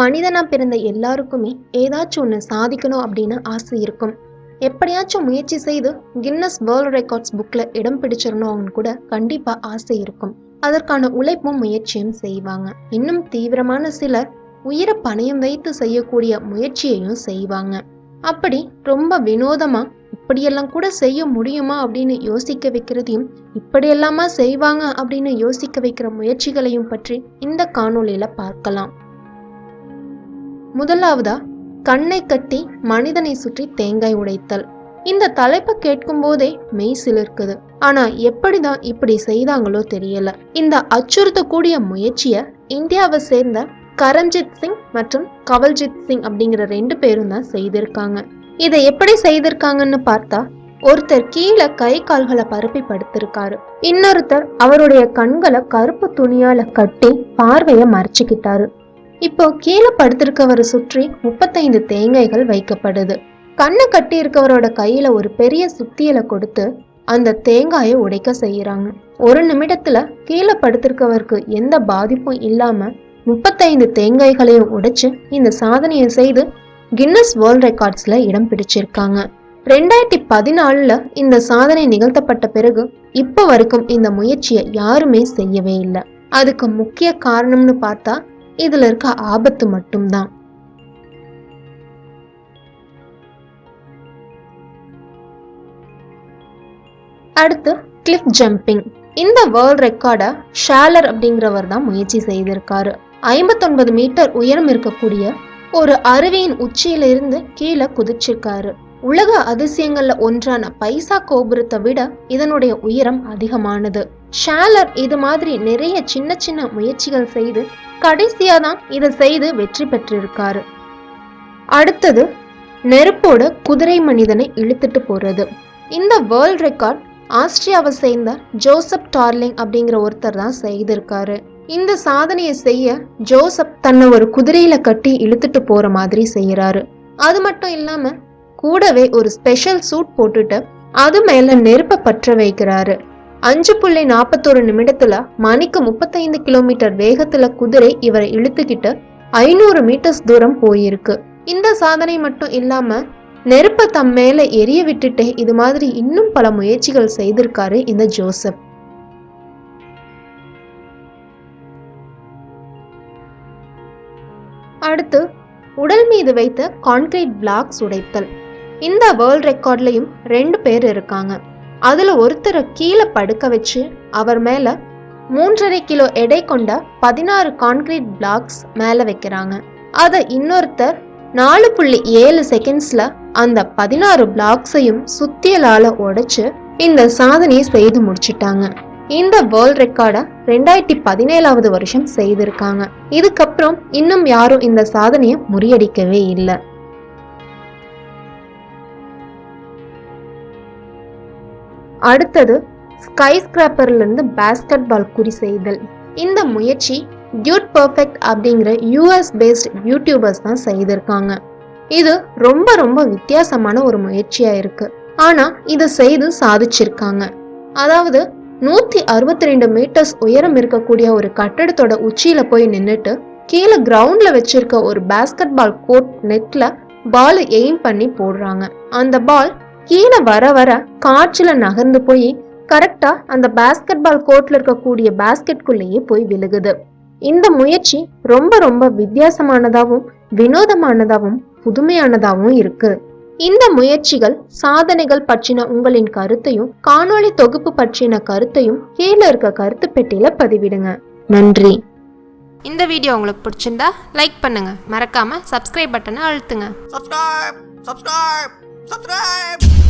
மனிதனாக பிறந்த எல்லாருக்குமே ஏதாச்சும் ஒன்று சாதிக்கணும் அப்படின்னு ஆசை இருக்கும். எப்படியாச்சும் முயற்சி செய்து கின்னஸ் வேர்ல்ட் ரெக்கார்ட்ஸ் புக்கில் இடம் பிடிச்சிடணும்னு கூட கண்டிப்பாக ஆசை இருக்கும். அதற்கான உழைப்பும் முயற்சியும் செய்வாங்க. இன்னும் தீவிரமான சிலர் உயிரை பணயம் வைத்து செய்யக்கூடிய முயற்சியையும் செய்வாங்க. அப்படி ரொம்ப வினோதமாக இப்படியெல்லாம் கூட செய்ய முடியுமா அப்படின்னு யோசிக்க வைக்கிறதையும் இப்படியெல்லாமா செய்வாங்க அப்படின்னு யோசிக்க வைக்கிற முயற்சிகளையும் பற்றி இந்த காணொலியில் பார்க்கலாம். முதலாவதா கண்ணை கட்டி மனிதனை சுற்றி தேங்காய் உடைத்தல். இந்த தலைப்பை கேட்கும் போதே மெய் சிலிர்க்குது. ஆனா எப்படிதான் இப்படி செய்தாங்களோ தெரியல. இந்த அச்சுறுத்தக்கூடிய முயற்சிய இந்தியாவை சேர்ந்த கரம்ஜித் சிங் மற்றும் கவல்ஜித் சிங் அப்படிங்கிற ரெண்டு பேரும் தான் செய்திருக்காங்க. இதை எப்படி செய்திருக்காங்கன்னு பார்த்தா ஒருத்தர் கீழே கை கால்களை பரப்பி படுத்திருக்காரு. இன்னொருத்தர் அவருடைய கண்களை கருப்பு துணியால கட்டி பார்வைய மறைச்சுக்கிட்டாரு. இப்போ கீழே படுத்திருக்கவரை சுற்றி முப்பத்தைந்து தேங்காய்கள் வைக்கப்படுது. கண்ணை கட்டி இருக்கவரோட கையில ஒரு பெரிய சுத்தியலை கொடுத்து அந்த தேங்காயை உடைக்க செய்யறாங்க ஒரு நிமிடத்துல கீழே படுத்திருக்கவருக்கு எந்த பாதிப்பும் இல்லாம முப்பத்தைந்து தேங்காய்களையும் உடைச்சு இந்த சாதனையை செய்து கின்னஸ் வேர்ல்ட் ரெக்கார்ட்ஸ்ல இடம் பிடிச்சிருக்காங்க. ரெண்டாயிரத்தி பதினாலுல இந்த சாதனை நிகழ்த்தப்பட்ட பிறகு இப்போ வரைக்கும் இந்த முயற்சியை யாருமே செய்யவே இல்லை. அதுக்கு முக்கிய காரணம்னு பார்த்தா இதுல இருக்க ஆபத்து மட்டும்தான். அடுத்து கிளிஃப் ஜம்பிங் இந்த வேர்ல்ட் ரெக்கார்டை ஷாலர் அப்படிங்கிறவர் தான் முயற்சி செய்திருக்காரு. ஐம்பத்தொன்பது மீட்டர் உயரம் இருக்கக்கூடிய ஒரு அருவியின் உச்சியிலிருந்து கீழே குதிச்சிருக்காரு. உலக அதிசயங்கள்ல ஒன்றான பைசா கோபுரத்தை விட இதனுடைய உயரம் அதிகமானது. ஷாலர் இது மாதிரி நிறைய சின்ன சின்ன முயற்சிகள் செய்து கடைசியாக தான் இதை செய்து வெற்றி பெற்றிருக்காரு. அடுத்தது நெருப்போட குதிரை மனிதனை இழுத்துட்டு போகிறது இந்த வேர்ல்ட் ரெக்கார்ட் ஆஸ்திரியாவை சேர்ந்த ஜோசப் டார்லிங் அப்படிங்கிற ஒருத்தர் தான் செய்திருக்காரு. இந்த சாதனையை செய்ய ஜோசப் தன்னை ஒரு குதிரையில கட்டி இழுத்துட்டு போற மாதிரி செய்யறாரு அது மட்டும் இல்லாம கூடவே ஒரு ஸ்பெஷல் சூட் போட்டுட்டு அது மேல நெருப்ப பற்ற வைக்கிறாரு. அஞ்சு புள்ளி நாற்பத்தொரு நிமிடத்துல மணிக்கு முப்பத்தைந்து கிலோமீட்டர் வேகத்துல குதிரை இவரை இழுத்துக்கிட்டு ஐநூறு மீட்டர்ஸ் தூரம் போயிருக்கு. இந்த சாதனை மட்டும் இல்லாம நெருப்ப தம் மேல எரிய விட்டுட்டே இது மாதிரி இன்னும் பல முயற்சிகள் செய்திருக்காரு இந்த ஜோசப். அடுத்து உடல் மீது வைத்த கான்கிரீட் பிளாக்ஸ் உடைத்தல். இந்த வேர்ல்ட் ரெக்கார்ட்லயும் ரெண்டு பேர் இருக்காங்க. அதுல ஒருத்தரை கீழே படுக்க வச்சு அவர் மேல மூன்றரை கிலோ எடை கொண்ட பதினாறு கான்கிரீட் பிளாக்ஸ் மேல வைக்கிறாங்க. அதை இன்னொருத்தர் நாலு புள்ளி ஏழு செகண்ட்ஸ்ல அந்த பதினாறு பிளாக்ஸையும் சுத்தியலால உடைச்சு இந்த சாதனையை செய்து முடிச்சிட்டாங்க. இந்த வேர்ல்ட் ரெக்கார்டை ரெண்டாயிரத்தி பதினேழாவது வருஷம் செய்திருக்காங்க. இதுக்கப்புறம் இன்னும் யாரும் இந்த சாதனையை முறியடிக்கவே இல்லை. அடுத்தது ஸ்கை ஸ்கிராப்பர்லேருந்து பேஸ்கெட் பால் குறி செய்தல். இந்த முயற்சி டியூட் பர்ஃபெக்ட் அப்படிங்கிற யூஎஸ் பேஸ்ட் யூடியூபர்ஸ் தான் செய்திருக்காங்க. இது ரொம்ப ரொம்ப வித்தியாசமான ஒரு முயற்சியாக இருக்குது ஆனால் இதை செய்து சாதிச்சிருக்காங்க. அதாவது நூற்றி அறுபத்தி ரெண்டு மீட்டர்ஸ் உயரம் இருக்கக்கூடிய ஒரு கட்டடத்தோட உச்சியில் போய் நின்றுட்டு கீழே கிரவுண்டில் வச்சிருக்க ஒரு பேஸ்கெட் பால் கோர்ட் நெட்டில் பால் எய்ம் பண்ணி போடுறாங்க. அந்த பால் கீழே வர வர காற்றுல நகர்ந்து போய் கரெக்டா அந்த பேஸ்கெட் பால் கோர்ட்ல இருக்கக்கூடிய பேஸ்கெட்குள்ளேயே போய் விழுகுது. இந்த முயற்சி ரொம்ப ரொம்ப வித்தியாசமானதாகவும் வினோதமானதாகவும் புதுமையானதாகவும் இருக்கு. இந்த முயற்சிகள் சாதனைகள் பற்றின உங்களின் கருத்தையும் காணொளி தொகுப்பு பற்றின கருத்தையும் கீழே இருக்க கருத்து பெட்டியில பதிவிடுங்க. நன்றி. இந்த வீடியோ உங்களுக்கு பிடிச்சிருந்தா லைக் பண்ணுங்க. மறக்காம சப்ஸ்கிரைப் பட்டனை அழுத்துங்க. Subscribe, subscribe.